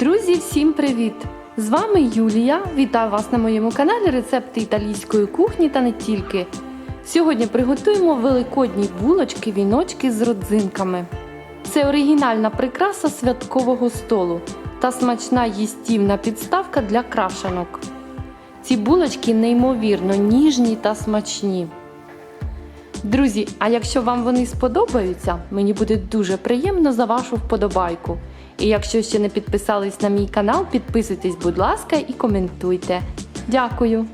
Друзі, всім привіт! З вами Юлія. Вітаю вас на моєму каналі Рецепти італійської кухні та не тільки. Сьогодні приготуємо великодні булочки, віночки з родзинками. Це оригінальна прикраса святкового столу та смачна їстівна підставка для крашенок. Ці булочки неймовірно ніжні та смачні. Друзі, а якщо вам вони сподобаються, мені буде дуже приємно за вашу вподобайку. І якщо ще не підписались на мій канал, підписуйтесь, будь ласка, і коментуйте. Дякую!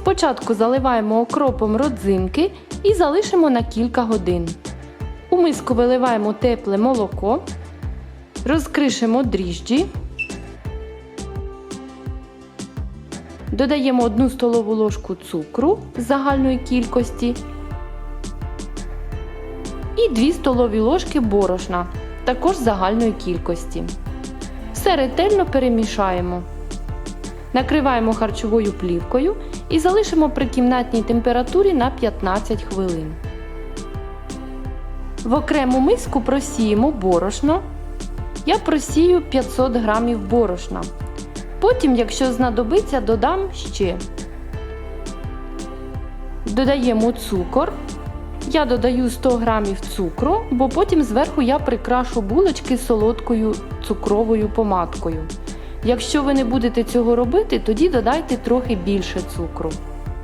Спочатку заливаємо окропом родзинки і залишимо на кілька годин. У миску виливаємо тепле молоко, розкришимо дріжджі, додаємо 1 столову ложку цукру загальної кількості і 2 столові ложки борошна, також загальної кількості. Все ретельно перемішаємо. Накриваємо харчовою плівкою і залишимо при кімнатній температурі на 15 хвилин. В окрему миску просіємо борошно. Я просію 500 г борошна. Потім, якщо знадобиться, додам ще. Додаємо цукор. Я додаю 100 г цукру, бо потім зверху я прикрашу булочки солодкою цукровою помадкою. Якщо ви не будете цього робити, тоді додайте трохи більше цукру.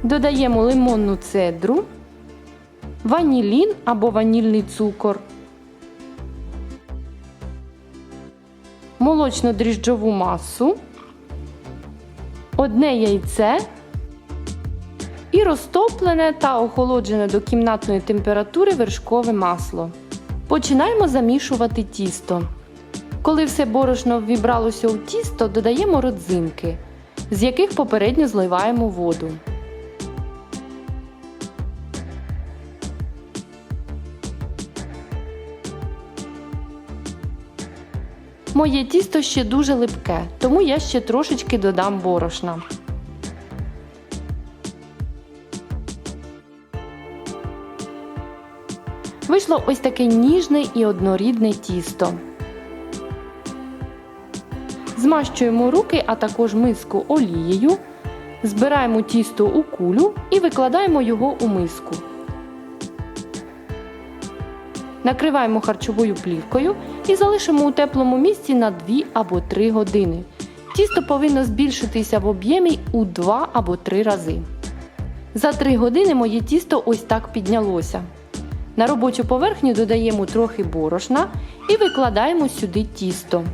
Додаємо лимонну цедру, ванілін або ванільний цукор, молочно-дріжджову масу, одне яйце і розтоплене та охолоджене до кімнатної температури вершкове масло. Починаємо замішувати тісто. Коли все борошно ввібралося у тісто, додаємо родзинки, з яких попередньо зливаємо воду. Моє тісто ще дуже липке, тому я ще трошечки додам борошна. Вийшло ось таке ніжне і однорідне тісто. Змащуємо руки, а також миску олією, збираємо тісто у кулю і викладаємо його у миску. Накриваємо харчовою плівкою і залишимо у теплому місці на 2 або 3 години. Тісто повинно збільшитися в об'ємі у 2 або 3 рази. За 3 години моє тісто ось так піднялося. На робочу поверхню додаємо трохи борошна і викладаємо сюди тісто.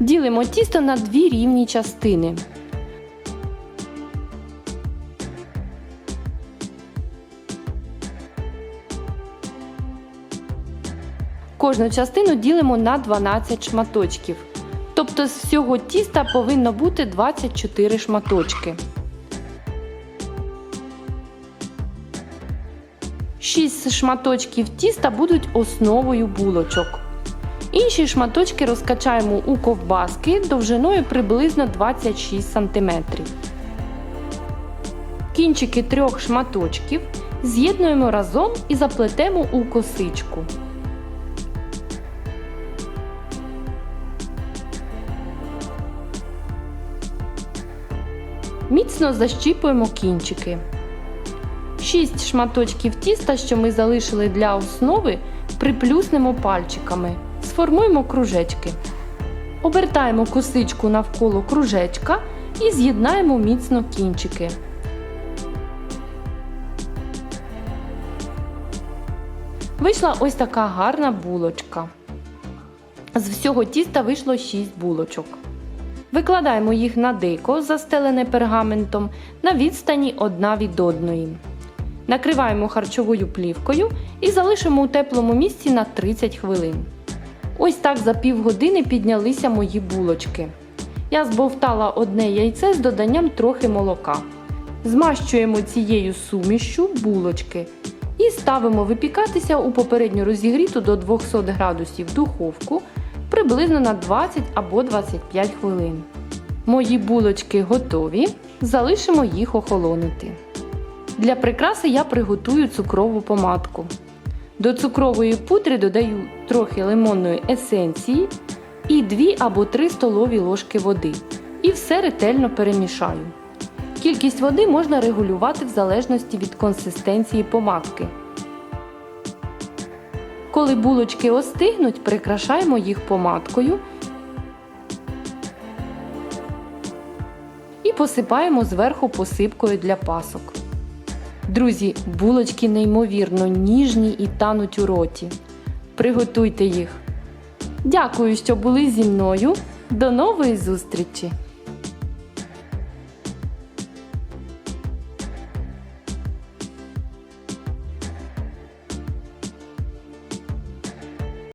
Ділимо тісто на дві рівні частини. Кожну частину ділимо на 12 шматочків. Тобто з всього тіста повинно бути 24 шматочки. 6 шматочків тіста будуть основою булочок. Інші шматочки розкачаємо у ковбаски довжиною приблизно 26 см. Кінчики трьох шматочків з'єднуємо разом і заплетемо у косичку. Міцно защіпуємо кінчики. 6 шматочків тіста, що ми залишили для основи, приплюснемо пальчиками. Сформуємо кружечки. Обертаємо косичку навколо кружечка і з'єднаємо міцно кінчики. Вийшла ось така гарна булочка. З всього тіста вийшло 6 булочок. Викладаємо їх на дико, застелене пергаментом, на відстані одна від одної. Накриваємо харчовою плівкою і залишимо у теплому місці на 30 хвилин. Ось так за півгодини піднялися мої булочки. Я збовтала одне яйце з доданням трохи молока. Змащуємо цією сумішшю булочки і ставимо випікатися у попередньо розігріту до 200 градусів духовку приблизно на 20 або 25 хвилин. Мої булочки готові, залишимо їх охолонути. Для прикраси я приготую цукрову помадку. До цукрової пудри додаю трохи лимонної есенції і 2 або 3 столові ложки води. І все ретельно перемішаю. Кількість води можна регулювати в залежності від консистенції помадки. Коли булочки остигнуть, прикрашаємо їх помадкою і посипаємо зверху посипкою для пасок. Друзі, булочки неймовірно ніжні і тануть у роті. Приготуйте їх. Дякую, що були зі мною. До нової зустрічі!